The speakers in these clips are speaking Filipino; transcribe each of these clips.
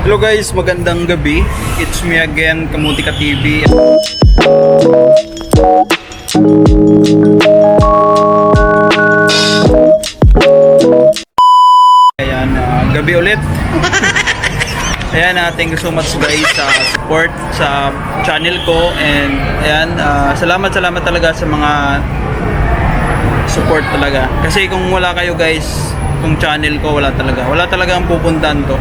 Hello guys, magandang gabi. It's me again, Kamutika TV. Ayan, ah, gabi ulit. Ayan, ah, thank you so much guys sa support sa channel ko and ayan, ah, salamat salamat talaga sa mga support talaga. Kasi kung wala kayo guys, kung channel ko wala talaga. Wala talaga ang pupuntahan to.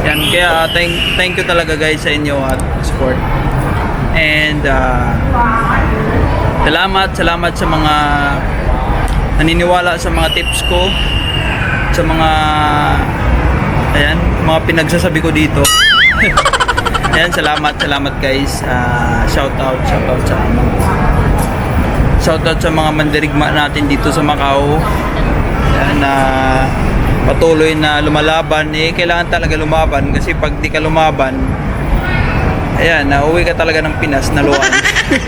Yan, kaya uh, thank, thank you talaga guys sa inyo at support. And uh, salamat, salamat sa mga naniniwala sa mga tips ko, sa mga ayan, mga pinagsasabi ko dito. ayan, salamat, salamat guys. Uh, shout out, shout out sa mga Shoutout sa mga mandirigma natin dito sa Macau Yan, na patuloy na lumalaban eh kailangan talaga lumaban. Kasi pag di ka lumaban ayan nauwi ka talaga ng Pinas na luwan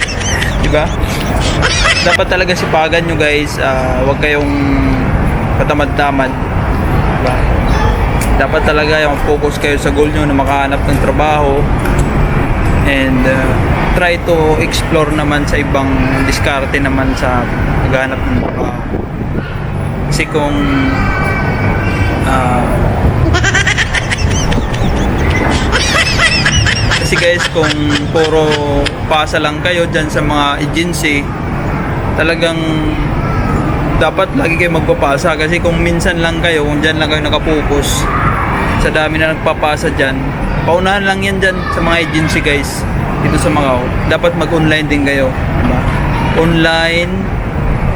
di ba dapat talaga sipagan nyo guys. Ah, huwag kayong patamad-tamad. Di ba dapat talaga yung focus kayo sa goal nyo na makahanap ng trabaho. And uh, try to explore naman sa ibang diskarte naman sa paghanap ng trabaho. Kasi kung ah, kasi guys kung puro pasa lang kayo dyan sa mga agency talagang dapat lagi kayo magpapasa. Kasi kung minsan lang kayo kung dyan lang kayo nakapokus sa dami na nagpapasa dyan paunahan lang yan dyan sa mga agency guys. Dito sa Macau. Dapat mag-online din kayo diba? online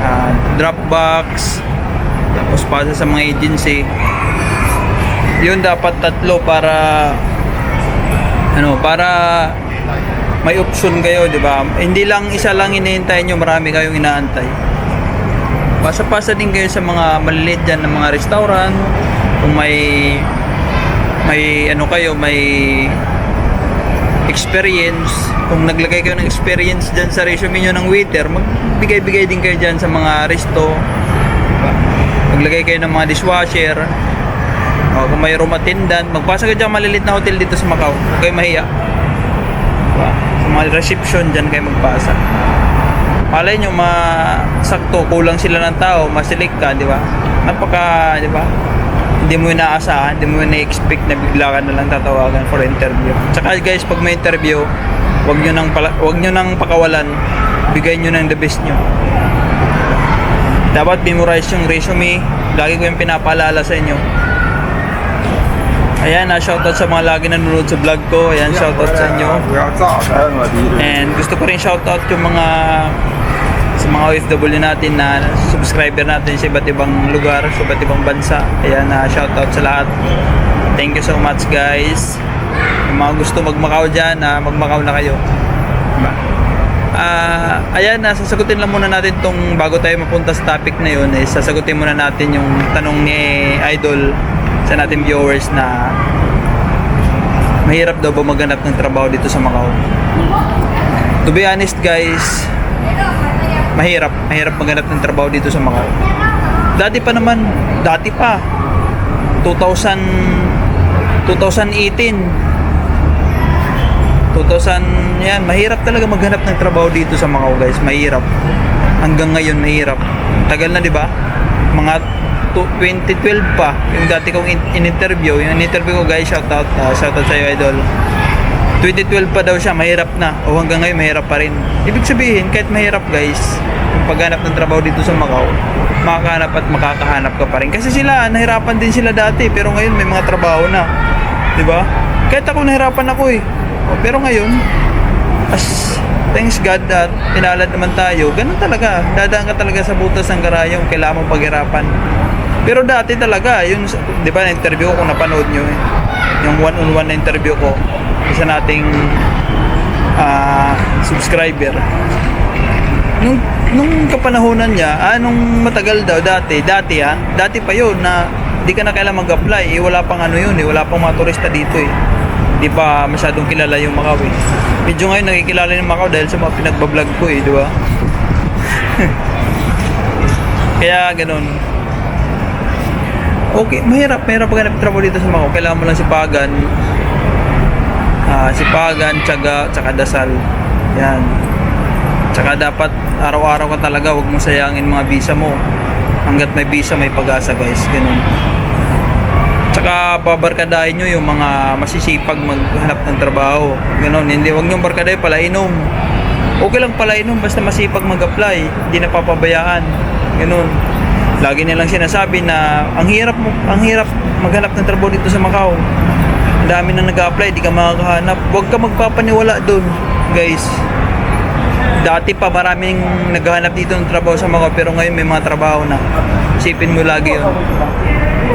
ah, Dropbox tapos pasa sa mga agency yun dapat tatlo para ano para may option kayo di ba? Hindi lang isa lang hinihintay nyo marami kayong inaantay. Pasa-pasa din kayo sa mga maliliit dyan ng mga restaurant. Kung may may ano kayo may experience. Kung naglagay kayo ng experience dyan sa resume nyo ng waiter magbigay-bigay din kayo dyan sa mga resto. Maglagay kayo ng mga dishwasher o kung may room attendant magpasa kayo dyan malilit na hotel dito sa Macau. Huwag kayo mahiya. Diba? sa mga reception dyan kayo magpasa. Malay nyo masakto kulang sila ng tao masilik ka di ba napaka di ba hindi mo inaasahan hindi mo na-expect na bigla ka na lang tatawagan for interview. Tsaka guys pag may interview wag nyo nang pala, wag nyo nang pakawalan. Bigay nyo ng the best nyo. Dapat memorize yung resume. Lagi ko yung pinapaalala sa inyo Ayan, uh, shoutout sa mga lagi nanonood sa vlog ko. Ayan, shoutout sa inyo. And gusto ko rin shoutout yung mga sa mga OFW natin na subscriber natin sa iba't ibang lugar, sa iba't ibang bansa. Ayan, uh, shoutout sa lahat. Thank you so much guys. Yung mga gusto magmakaw dyan, uh, magmakaw na kayo. Uh, ayan, sasagutin lang muna natin tong bago tayo mapunta sa topic na yun. Eh, sasagutin muna natin yung tanong ni Idol sa natin viewers na mahirap daw ba maghanap ng trabaho dito sa Macau? To be honest guys, mahirap, mahirap maghanap ng trabaho dito sa Macau. Dati pa naman, dati pa, 2000, 2018, 2000, yan, mahirap talaga maghanap ng trabaho dito sa Macau guys, mahirap. Hanggang ngayon, mahirap. Tagal na, di ba? Mga 2012 pa, yung dati kong in- in-interview, yung in-interview ko guys, shoutout, uh, shoutout sa'yo idol. 2012 pa daw siya, mahirap na. O hanggang ngayon, mahirap pa rin. Ibig sabihin, kahit mahirap guys, yung paghanap ng trabaho dito sa Macau, makakahanap at makakahanap ka pa rin. Kasi sila, nahirapan din sila dati, pero ngayon may mga trabaho na. Ba? Kahit ako nahirapan ako eh. O, pero ngayon, as thanks God at pinalad naman tayo, ganun talaga. Dadaan ka talaga sa butas ng karayong kailangan mong paghirapan. Pero dati talaga, yung, di ba, na-interview ko napanood nyo eh. Yung one-on-one na interview ko, isa nating ah, subscriber. Nung, nung kapanahonan niya, ah, nung matagal daw dati, dati ha, dati pa yun na di ka na kailangan mag-apply, eh, wala pang ano yun eh, wala pang mga turista dito eh. Di pa masyadong kilala yung Macau eh. Medyo ngayon nakikilala yung Macau dahil sa mga pinagbablog ko eh, di ba? Kaya ganun. Okay, mahirap, mahirap paghanap trabaho dito sa Macau. Kailangan mo lang sipagan. ah, sipagan, tiyaga, tsaka dasal. Yan. Tsaka dapat araw-araw ka talaga, huwag mo sayangin mga visa mo. Hanggat may visa, may pag-asa guys. Ganun. Tsaka babarkadahin nyo yung mga masisipag maghanap ng trabaho. Ganun. Hindi, huwag nyo barkadahin pala. Okay lang pala inom basta masipag mag-apply. Hindi napapabayaan. Ganun. Lagi nilang sinasabi na ang hirap mo, ang hirap maghanap ng trabaho dito sa Macau. Ang dami na nag-apply, di ka makakahanap. Huwag ka magpapaniwala doon, guys. Dati pa maraming naghahanap dito ng trabaho sa Macau pero ngayon may mga trabaho na. Isipin mo lagi yun.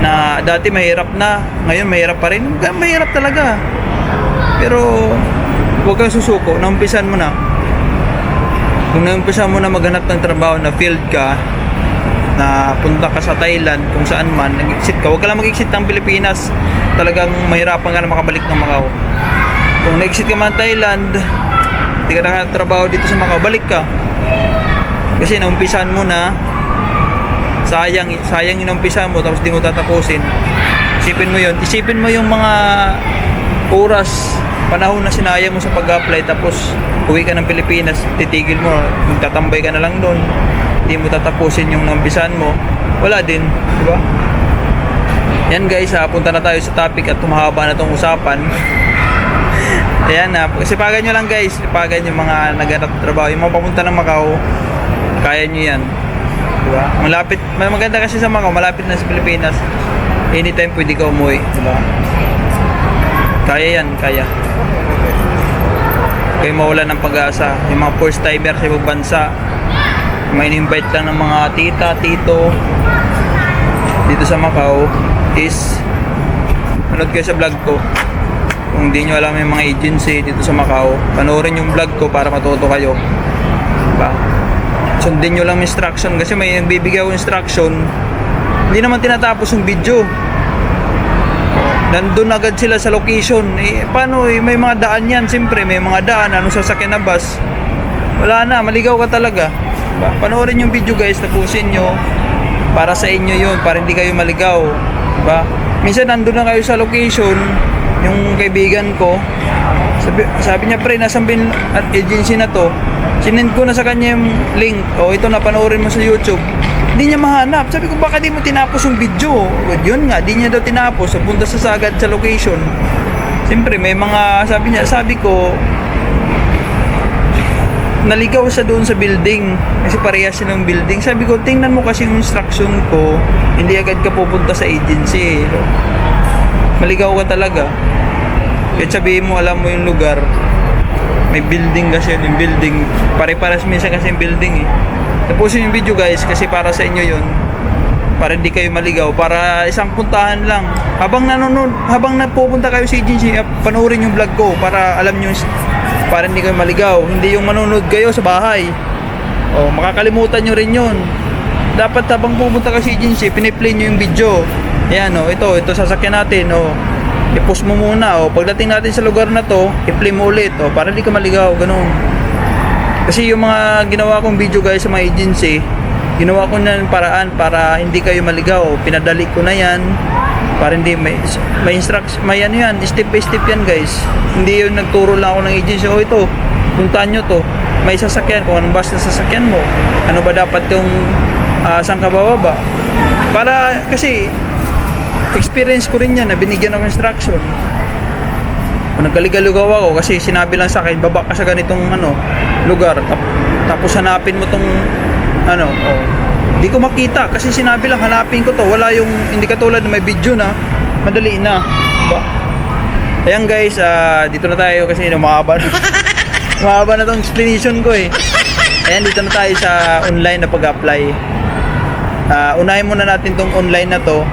Na dati mahirap na, ngayon mahirap pa rin. Mahirap talaga. Pero huwag kang susuko, naumpisan mo na. Kung naumpisan mo na maghanap ng trabaho na field ka, na punta ka sa Thailand, kung saan man, nag-exit ka. Huwag ka lang mag-exit ng Pilipinas. Talagang mahirapan ka na makabalik ng Macau. Kung nag-exit ka man Thailand, hindi ka nakatrabaho dito sa Macau, balik ka. Kasi naumpisan mo na, sayang, sayang inumpisan mo, tapos di mo tatapusin. Isipin mo yun. Isipin mo yung mga oras, panahon na sinayang mo sa pag-apply, tapos uwi ka ng Pilipinas, titigil mo, magtatambay ka na lang doon. Hindi mo tatapusin yung naumpisan mo. Wala din, di ba? Yan guys, ha, punta na tayo sa topic at tumahaba na tong usapan. Ayan na, sipagan nyo lang guys, sipagan yung mga naghanap trabaho. Yung mga papunta ng Macau, kaya nyo yan. Diba? Malapit, maganda kasi sa Macau, malapit na sa Pilipinas. Anytime pwede ka umuwi, diba? Kaya yan, kaya. Kayo mawala ng pag-asa. Yung mga first timer sa ibang bansa, may invite lang ng mga tita, tito dito sa Macau is manood kayo sa vlog ko. Kung di nyo alam yung mga agency dito sa Macau panoorin yung vlog ko para matuto kayo. Diba? sundin nyo lang instruction kasi may nagbibigay ako instruction. Hindi naman tinatapos yung video. Nandun agad sila sa location. Eh, paano eh, may mga daan yan siyempre. May mga daan anong sasakyan na bus? Wala na maligaw ka talaga diba? panoorin yung video guys. Tapusin nyo. Para sa inyo yun para hindi kayo maligaw. Diba? minsan nandun na kayo sa location yung kaibigan ko. Sabi, sabi niya pre nasa bin at agency na to? Sinend ko na sa kanya yung link. O ito na panoorin mo sa youtube. Hindi niya mahanap. Sabi ko baka di mo tinapos yung video. Yun nga di niya daw tinapos. Punta sa sagad sa location. Siyempre may mga sabi niya sabi ko naligaw siya doon sa building. Kasi parehas ng building. Sabi ko tingnan mo kasi yung instruction ko. Hindi agad ka pupunta sa agency. Maligaw ka talaga. Kahit sabihin mo alam mo yung lugar. May building kasi yun yung building. Pare-pares minsan kasi yung building eh. Tapusin yung video guys kasi para sa inyo yun. Para hindi kayo maligaw. Para isang puntahan lang. Habang nanonood habang napupunta kayo sa agency panoorin yung vlog ko para alam nyo para hindi kayo maligaw. Hindi yung manonood kayo sa bahay. O makakalimutan nyo rin yun. Dapat habang pupunta kayo sa agency piniplay nyo yung video. Yan o ito ito sasakyan natin o i-post mo muna o pagdating natin sa lugar na to i-play mo ulit o para hindi ka maligaw ganun. Kasi yung mga ginawa kong video guys sa mga agency ginawa ko na ng paraan para hindi kayo maligaw. Pinadali ko na yan para hindi may may instruct may ano yan step by step yan guys. Hindi yun nagturo lang ako ng agency oh ito puntahan nyo to. May sasakyan kung anong bus na sasakyan mo ano ba dapat yung uh, saan ka bababa? Para kasi experience ko rin yan na binigyan ako instruction. Kung nagkaligalugaw ako kasi sinabi lang sa akin baba ka sa ganitong ano lugar. Tap- tapos hanapin mo tong ano oh, hindi ko makita kasi sinabi lang hanapin ko to. Wala yung hindi katulad na may video na madali na. Diba? ayan guys ah, dito na tayo kasi mahaba na. Mahaba na tong explanation ko eh. Ayan dito na tayo sa online na pag-apply. Ah, unahin muna natin tong online na to.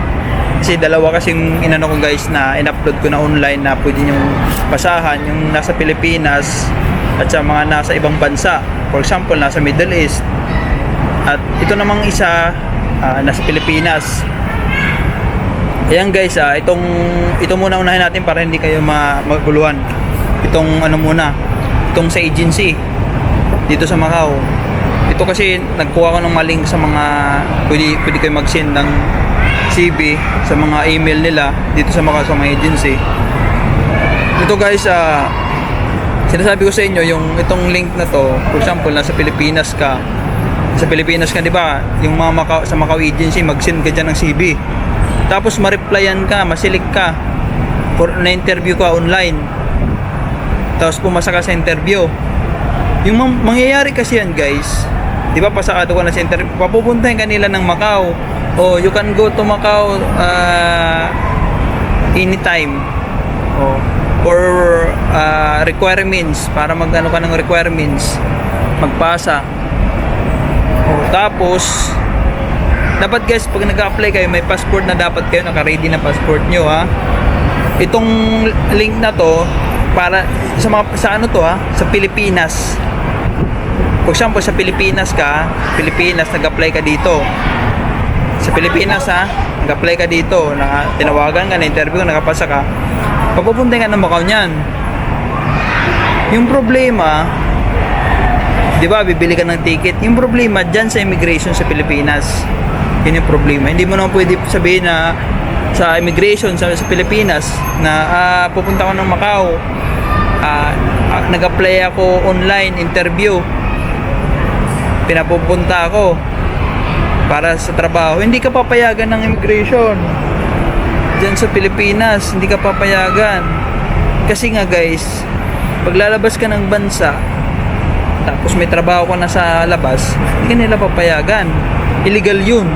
Kasi dalawa kasing inano ko guys na in-upload ko na online na pwede nyong basahan. Yung nasa Pilipinas at sa mga nasa ibang bansa. For example nasa Middle East at ito namang isa ah, nasa Pilipinas. Ayan guys ah, itong ito muna unahin natin para hindi kayo ma maguluhan. Itong ano muna itong sa agency dito sa Macau. Ito kasi nagkuha ko ng maling sa mga pwede, pwede kayo mag-send ng CV sa mga email nila dito sa mga sa mga agency. Ito guys, ah, sinasabi ko sa inyo, yung itong link na to, for example, nasa Pilipinas ka, sa Pilipinas ka, di ba, yung mga Macau, sa Macau agency, mag-send ka dyan ng CV. Tapos ma-replyan ka, masilik ka, for, na-interview ka online. Tapos pumasa ka sa interview. Yung mang- mangyayari kasi yan guys, di ba pasakado ka na sa interview, papupuntahin kanila ng Macau. Oh, you can go to Macau uh, anytime. Oh, for uh, requirements, para magano ka ng requirements, magpasa. Tapos, dapat guys, pag nag-apply kayo, may passport na dapat kayo, naka-ready na passport nyo ha. Itong link na to, para sa mga sa ano to ha, sa Pilipinas. For example, sa Pilipinas ka, Pilipinas nag-apply ka dito. Sa Pilipinas ha, nag-apply ka dito, na tinawagan ka, na-interview, nakapasa ka. Papupunta ka ng Macau niyan. Yung problema, di ba, bibili ka ng ticket. Yung problema dyan sa immigration sa Pilipinas. Yun yung problema. Hindi mo naman pwede sabihin na sa immigration sa, sa Pilipinas na ah, pupunta ko ng Macau. Ah, ah, nag-apply ako online interview. Pinapupunta ako para sa trabaho. Hindi ka papayagan ng immigration. Diyan sa Pilipinas, hindi ka papayagan. Kasi nga guys, pag lalabas ka ng bansa, tapos may trabaho ka na sa labas, hindi nila papayagan. Illegal yun.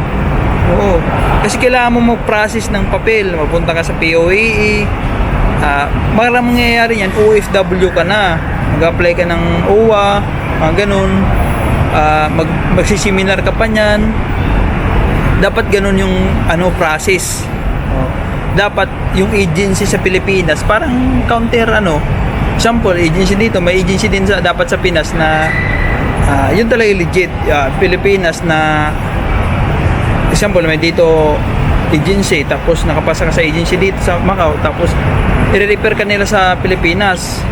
Oo. Kasi kailangan mo mag-process ng papel. Mapunta ka sa POAE. Ah, para mangyayari yan, OFW ka na. Mag-apply ka ng OWA, mga ganun. Ah, mag magsiseminar ka pa niyan. Dapat ganun yung ano process. Dapat yung agency sa Pilipinas parang counter ano. Example, agency dito, may agency din sa dapat sa Pinas na ah, yun talaga legit. Ah, Pilipinas na example, may dito agency tapos nakapasa ka sa agency dito sa Macau tapos i-repair ka nila sa Pilipinas.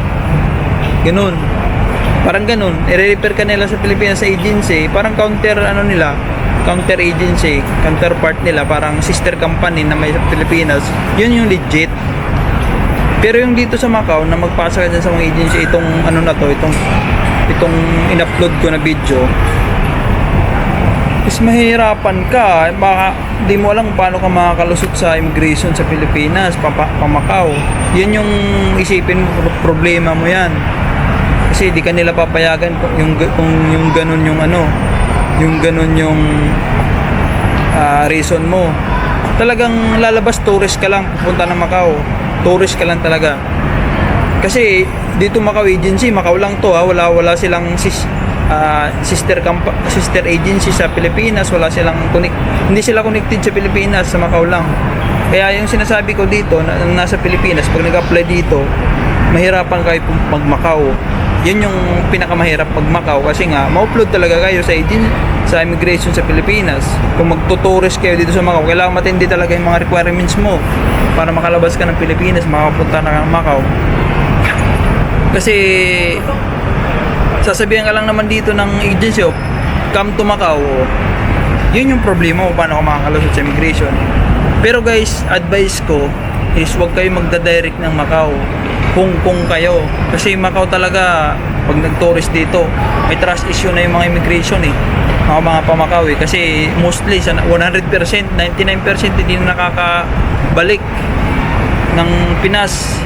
Ganun. Parang ganun. I-repair ka nila sa Pilipinas sa agency. Parang counter ano nila counter agency, counterpart nila, parang sister company na may sa Pilipinas, yun yung legit. Pero yung dito sa Macau, na magpasa ka dyan sa mga agency, itong ano na to, itong, itong in-upload ko na video, is mahirapan ka, baka di mo alam paano ka makakalusot sa immigration sa Pilipinas, papa, pa Macau. Yun yung isipin mo, pro- problema mo yan. Kasi di ka nila papayagan kung yung, kung yung ganun yung ano, yung ganun yung ah, reason mo. Talagang lalabas tourist ka lang pupunta ng Macau. Tourist ka lang talaga. Kasi dito Macau agency, Macau lang to ha, wala wala silang sis, ah, sister camp- sister agency sa Pilipinas, wala silang connect, hindi sila connected sa Pilipinas, sa Macau lang. Kaya yung sinasabi ko dito na, na nasa Pilipinas, pag nag-apply dito, mahirapan kayo mag Macau. Yun yung pinakamahirap pag Macau kasi nga ma-upload talaga kayo sa agent sa immigration sa Pilipinas. Kung magtutourist kayo dito sa Macau, kailangan matindi talaga yung mga requirements mo para makalabas ka ng Pilipinas, makapunta na ng Macau. Kasi sasabihan ka lang naman dito ng agency of come to Macau. Yun yung problema mo paano ka makakalusot sa immigration. Pero guys, advice ko is huwag kayo magda-direct ng Macau. Hong Kong kayo. Kasi Macau talaga, pag nag-tourist dito, may trust issue na yung mga immigration eh. Mga mga pamakaw eh. Kasi mostly, sa 100%, 99% hindi na nakakabalik ng Pinas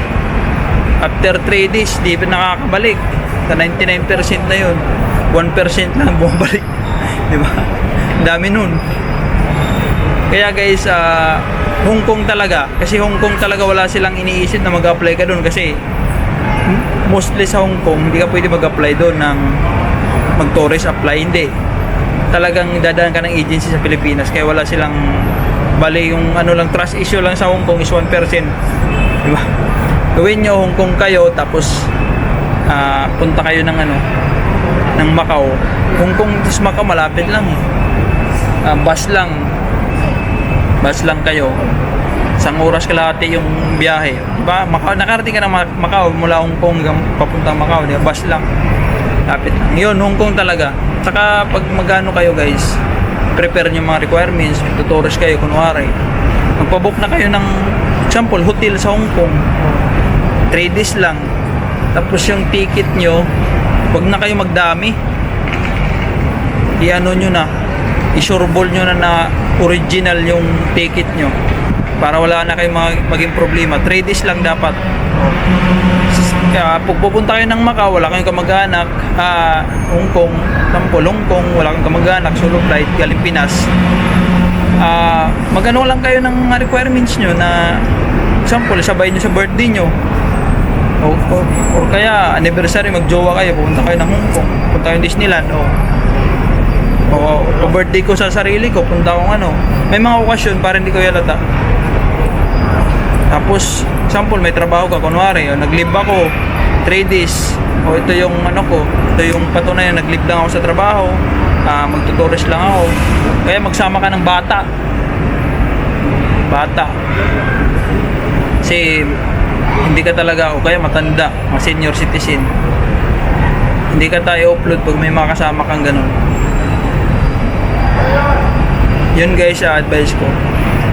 after 3 days, di pa nakakabalik. Sa 99% na yun. 1% lang bumabalik. di ba? Dami nun. Kaya guys, ah, Hong Kong talaga. Kasi Hong Kong talaga wala silang iniisip na mag-apply ka doon. Kasi mostly sa Hong Kong, hindi ka pwede mag-apply doon ng mag-tourist apply. Hindi. Talagang dadaan ka ng agency sa Pilipinas. Kaya wala silang bali yung ano lang trust issue lang sa Hong Kong is 1%. Di ba? Gawin nyo Hong Kong kayo tapos ah, punta kayo ng ano ng Macau. Hong Kong tapos Macau malapit lang eh. Ah, bus lang. Bus lang kayo. Isang oras kalahati yung biyahe. Diba? Macau, nakarating ka ng Ma- Macau mula Hong Kong papuntang Macau. Diba? Bus lang. Lapit lang. Yun, Hong Kong talaga. Saka pag magano kayo guys, prepare nyo mga requirements, tutours kayo kunwari. Magpabook na kayo ng example, hotel sa Hong Kong. 3 days lang. Tapos yung ticket nyo, wag na kayo magdami. I-ano nyo na, i-sureball nyo na na original yung ticket nyo. Para wala na kayo mag- maging problema. 3 days lang dapat. Kaya pag pupunta kayo ng Macau, wala kayong kamag-anak, ah, Hong Kong, Tampo, Hong Kong, wala kayong kamag-anak, solo flight, galing Pinas. Ah, magano lang kayo ng requirements nyo na example, sabay nyo sa birthday nyo. O, o, or kaya anniversary, magjowa kayo, pupunta kayo ng Hong Kong, punta kayo Disneyland, o o, o birthday ko sa sarili ko, punta akong ano. May mga okasyon para hindi ko yalata. Tapos, example, may trabaho ka, kunwari, o, nag-leave ako, 3 days, o ito yung ano ko, ito yung patunayan, nag-leave lang ako sa trabaho, ah, magtutourist lang ako. Kaya magsama ka ng bata. Bata. Kasi, hindi ka talaga, o kaya matanda, mga senior citizen. Hindi ka tayo upload pag may mga kasama kang ganun. Yun guys, sa advice ko.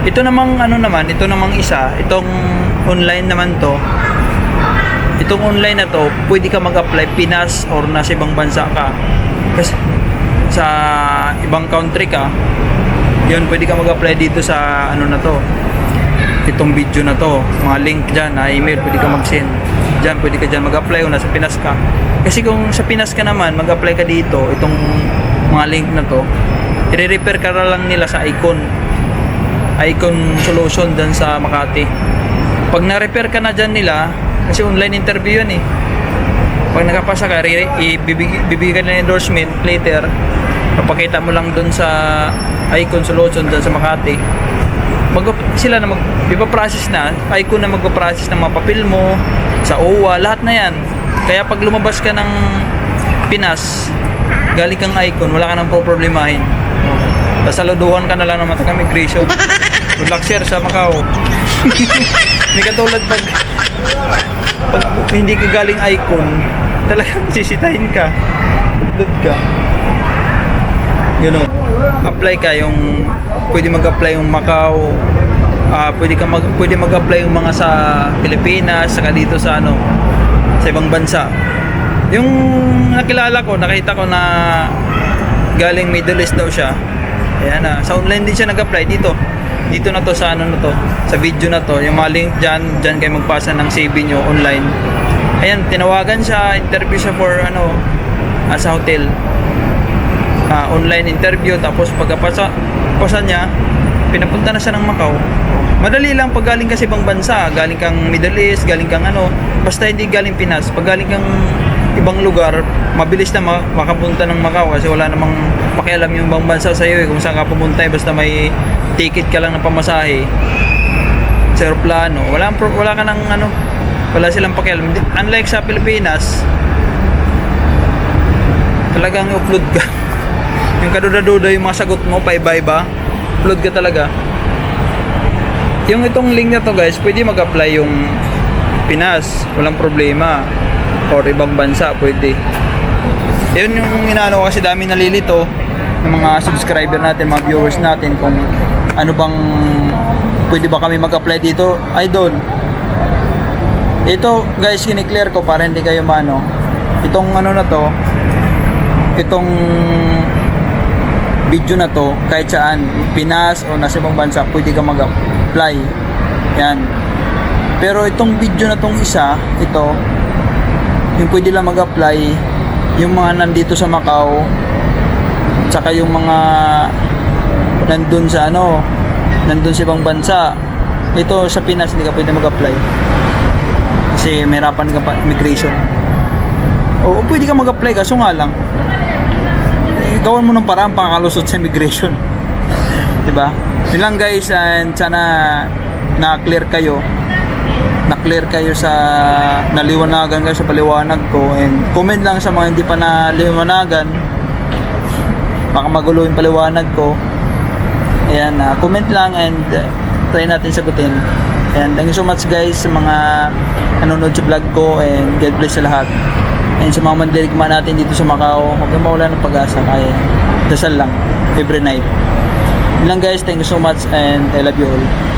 Ito namang ano naman, ito namang isa, itong online naman to. Itong online na to, pwede ka mag-apply Pinas or nasa ibang bansa ka. Kasi sa ibang country ka, yun pwede ka mag-apply dito sa ano na to. Itong video na to, mga link dyan, na email, pwede ka mag-send. Dyan, pwede ka dyan mag-apply kung nasa Pinas ka. Kasi kung sa Pinas ka naman, mag-apply ka dito, itong mga link na to, i-repair ka lang nila sa Icon. Icon Solution dyan sa Makati. Pag na-repair ka na dyan nila, kasi online interview yan eh. Pag nakapasa ka, re- ibibig- bibigyan nila endorsement later. Papakita mo lang dun sa Icon Solution dyan sa Makati. Mag sila na mag ipaprocess na, Icon na magpaprocess ng mga papel mo, sa OWA, lahat na yan. Kaya pag lumabas ka ng Pinas, galing kang Icon, wala ka nang poproblemahin. Sasaluduhan ka na lang naman ng immigration. Good luck sir sa Macau. Hindi katulad pag pag hindi ka galing icon, talagang sisitahin ka. Doon ka. Ganun. Apply ka yung pwede mag-apply yung Macau. Ah, pwede ka mag pwede mag-apply yung mga sa Pilipinas, saka dito sa ano sa ibang bansa. Yung nakilala ko, nakita ko na galing Middle East daw siya. Ayan na, sa online din siya nag-apply dito. Dito na to sa ano na to, sa video na to. Yung mga link dyan, dyan kayo magpasa ng CV nyo online. Ayan, tinawagan siya, interview siya for ano, ah, sa hotel. Ah, online interview, tapos pagkapasa pasa niya, pinapunta na siya ng Macau. Madali lang pag galing ka sa ibang bansa, galing kang Middle East, galing kang ano, basta hindi galing Pinas, pag galing kang ibang lugar, mabilis na ma- makapunta ng Macau kasi wala namang pakialam yung ibang bansa sa iyo eh, kung saan ka pumunta eh, basta may ticket ka lang ng pamasahe sa aeroplano, wala, wala ka ng ano, wala silang pakialam. Unlike sa Pilipinas, talagang upload ka. yung kaduda-duda yung mga sagot mo, paiba-iba, upload ka talaga. Yung itong link na to guys, pwede mag-apply yung Pinas, walang problema. Or ibang bansa, pwede. Yun yung inaano kasi dami nalilito ng mga subscriber natin, mga viewers natin kung ano bang pwede ba kami mag-apply dito, idol. Ito guys, kiniklear ko para hindi kayo mano. Itong ano na to, itong video na to, kahit saan, Pinas o nasa ibang bansa, pwede ka mag-apply. Yan. Pero itong video na tong isa, ito, yung pwede lang mag-apply, yung mga nandito sa Macau, tsaka yung mga nandun sa ano, nandun sa ibang bansa. Ito sa Pinas, hindi ka pwede mag-apply. Kasi mahirapan ka pa immigration. Oo, pwede ka mag-apply, kaso nga lang, eh, gawan mo ng paraan pangakalusot sa immigration. 'Di ba? Yun lang guys and sana na-clear kayo. Na-clear kayo sa naliwanagan kayo sa paliwanag ko and comment lang sa mga hindi pa naliwanagan. Baka magulo yung paliwanag ko. Ayan, ah, comment lang and uh, try natin sagutin. And thank you so much guys sa mga nanonood sa vlog ko and God bless sa lahat. And sa mga mandirigma natin dito sa Macau, huwag mawala ng pag-asa. Kaya dasal lang every night. Yun lang guys, thank you so much and I love you all.